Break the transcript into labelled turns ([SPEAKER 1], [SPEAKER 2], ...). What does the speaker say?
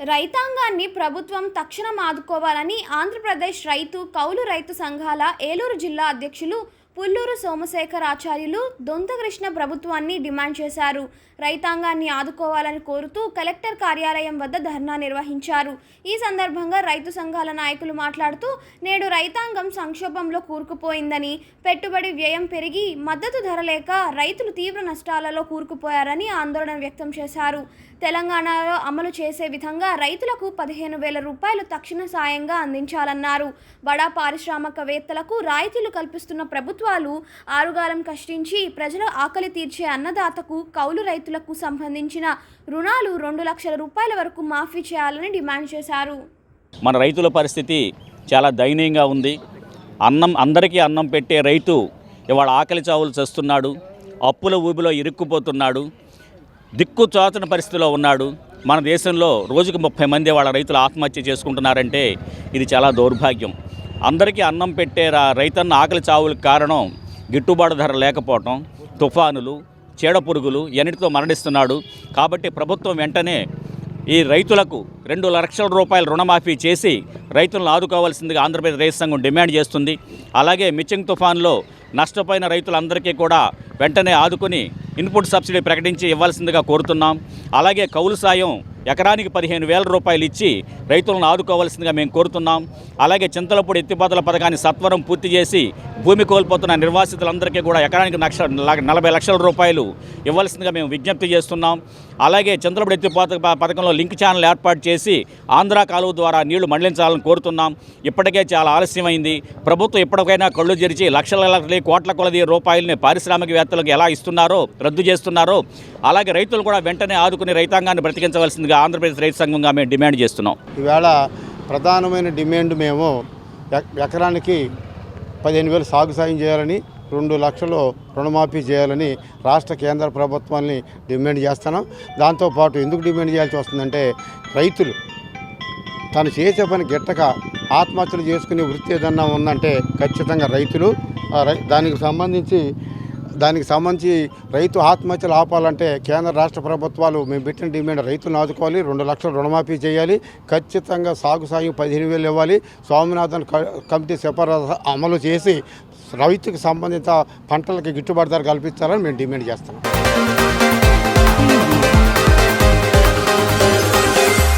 [SPEAKER 1] రైతాంగాన్ని ప్రభుత్వం తక్షణం ఆదుకోవాలని ఆంధ్రప్రదేశ్ రైతు కౌలు రైతు సంఘాల ఏలూరు జిల్లా అధ్యక్షులు పుల్లూరు సోమశేఖర్ ఆచార్యులు దొంతకృష్ణ ప్రభుత్వాన్ని డిమాండ్ చేశారు. రైతాంగాన్ని ఆదుకోవాలని కోరుతూ కలెక్టర్ కార్యాలయం వద్ద ధర్నా నిర్వహించారు. ఈ సందర్భంగా రైతు సంఘాల నాయకులు మాట్లాడుతూ నేడు రైతాంగం సంక్షోభంలో కూరుకుపోయిందని పెట్టుబడి వ్యయం పెరిగి మద్దతు ధర లేక రైతులు తీవ్ర నష్టాలలో కూరుకుపోయారని ఆందోళన వ్యక్తం చేశారు. తెలంగాణలో అమలు చేసే విధంగా రైతులకు పదిహేను వేల రూపాయలు తక్షణ సాయంగా అందించాలన్నారు. బడా పారిశ్రామికవేత్తలకు రాయితీలు కల్పిస్తున్న ప్రభుత్వాలు ఆరుగాలం కష్టించి ప్రజల ఆకలి తీర్చే అన్నదాతకు కౌలు రైతులకు సంబంధించిన రుణాలు రెండు లక్షల రూపాయల వరకు మాఫీ చేయాలని డిమాండ్ చేశారు.
[SPEAKER 2] మన రైతుల పరిస్థితి చాలా దయనీయంగా ఉంది. అన్నం అందరికీ అన్నం పెట్టే రైతు ఇవాళ ఆకలి చావులు చేస్తున్నాడు అప్పుల ఊబిలో ఇరుక్కుపోతున్నాడు దిక్కు చాచని పరిస్థితిలో ఉన్నాడు. మన దేశంలో రోజుకు ముప్పై మంది వాళ్ళ రైతులు ఆత్మహత్య చేసుకుంటున్నారంటే ఇది చాలా దౌర్భాగ్యం. అందరికీ అన్నం పెట్టే రా- రైతన్న ఆకలి చావులకు కారణం గిట్టుబాటు ధర లేకపోవటం తుఫానులు చీడపురుగులు ఎన్నిటితో మరణిస్తున్నాడు. కాబట్టి ప్రభుత్వం వెంటనే ఈ రైతులకు రెండు లక్షల రూపాయల రుణమాఫీ చేసి రైతులను ఆదుకోవాల్సిందిగా ఆంధ్రప్రదేశ్ రైతు సంఘం డిమాండ్ చేస్తుంది. అలాగే మిచింగ్ తుఫాన్లో నష్టపోయిన రైతులందరికీ కూడా వెంటనే ఆదుకుని ఇన్పుట్ సబ్సిడీ ప్రకటించి ఇవ్వాల్సిందిగా కోరుతున్నాం. అలాగే కౌలు సాయం ఎకరానికి పదిహేను వేల రూపాయలు ఇచ్చి రైతులను ఆదుకోవాల్సిందిగా మేము కోరుతున్నాం. అలాగే చింతలపూడి ఎత్తిపోతల పథకాన్ని సత్వరం పూర్తి చేసి భూమి కోల్పోతున్న నిర్వాసితులందరికీ కూడా ఎకరానికి లక్ష నలభై లక్షల రూపాయలు ఇవ్వాల్సిందిగా మేము విజ్ఞప్తి చేస్తున్నాం. అలాగే చింతలపూడి ఎత్తిపోత పథకంలో లింక్ ఛానల్ ఏర్పాటు చేసి ఆంధ్ర కాలువ ద్వారా నీళ్ళు మళ్ళించాలని కోరుతున్నాం. ఇప్పటికే చాలా ఆలస్యమైంది. ప్రభుత్వం ఇప్పటికైనా కళ్ళు జరిచి లక్షల లక్షల కోట్ల కొలది రూపాయలని పారిశ్రామికవేత్తలకు ఎలా ఇస్తున్నారో రద్దు చేస్తున్నారో అలాగే రైతులు కూడా వెంటనే ఆదుకుని రైతాంగాన్ని బ్రతికించవలసిందిగా ఆంధ్రప్రదేశ్ రైతు సంఘంగా మేము డిమాండ్ చేస్తున్నాం.
[SPEAKER 3] ఈవేళ ప్రధానమైన డిమాండ్ మేము ఎకరానికి పదిహేను వేలు సాగు సాయం చేయాలని రెండు లక్షలు రుణమాఫీ చేయాలని రాష్ట్ర కేంద్ర ప్రభుత్వాన్ని డిమాండ్ చేస్తున్నాం. దాంతోపాటు ఎందుకు డిమాండ్ చేయాల్సి వస్తుందంటే రైతులు తను చేసే పని గిట్టక ఆత్మహత్యలు చేసుకునే వృత్తి ఏదన్నా ఉందంటే ఖచ్చితంగా రైతులు రై- దానికి సంబంధించి దానికి సంబంధించి రైతు ఆత్మహత్యలు ఆపాలంటే కేంద్ర రాష్ట్ర ప్రభుత్వాలు మేము పెట్టిన డిమాండ్ రైతులను ఆదుకోవాలి రెండు లక్షలు రుణమాఫీ చేయాలి ఖచ్చితంగా సాగు సాయం పదిహేను వేలు ఇవ్వాలి స్వామినాథన్ క- కమిటీ సిఫారసు అమలు చేసి రైతుకు సంబంధిత పంటలకి గిట్టుబాటు ధర కల్పించాలని మేము డిమాండ్ చేస్తున్నాం.